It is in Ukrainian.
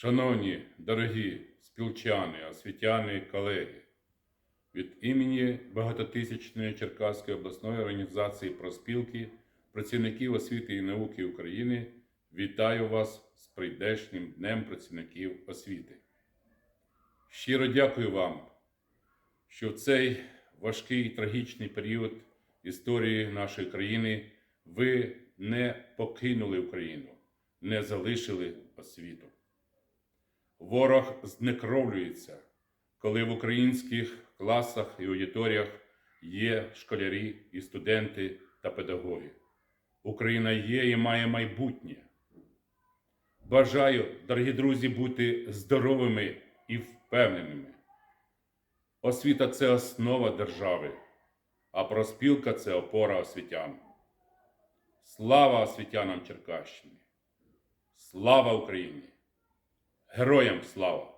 Шановні, дорогі спілчани, освітяни, колеги, від імені багатотисячної Черкаської обласної організації проспілки працівників освіти і науки України вітаю вас з прийдешнім Днем працівників освіти. Щиро дякую вам, що в цей важкий трагічний період історії нашої країни ви не покинули Україну, не залишили освіту. Ворог знекровлюється, коли в українських класах і аудиторіях є школярі і студенти та педагоги. Україна є і має майбутнє. Бажаю, дорогі друзі, бути здоровими і впевненими. Освіта це основа держави, а проспілка це опора освітян. Слава освітянам Черкащини! Слава Україні! Героям слава!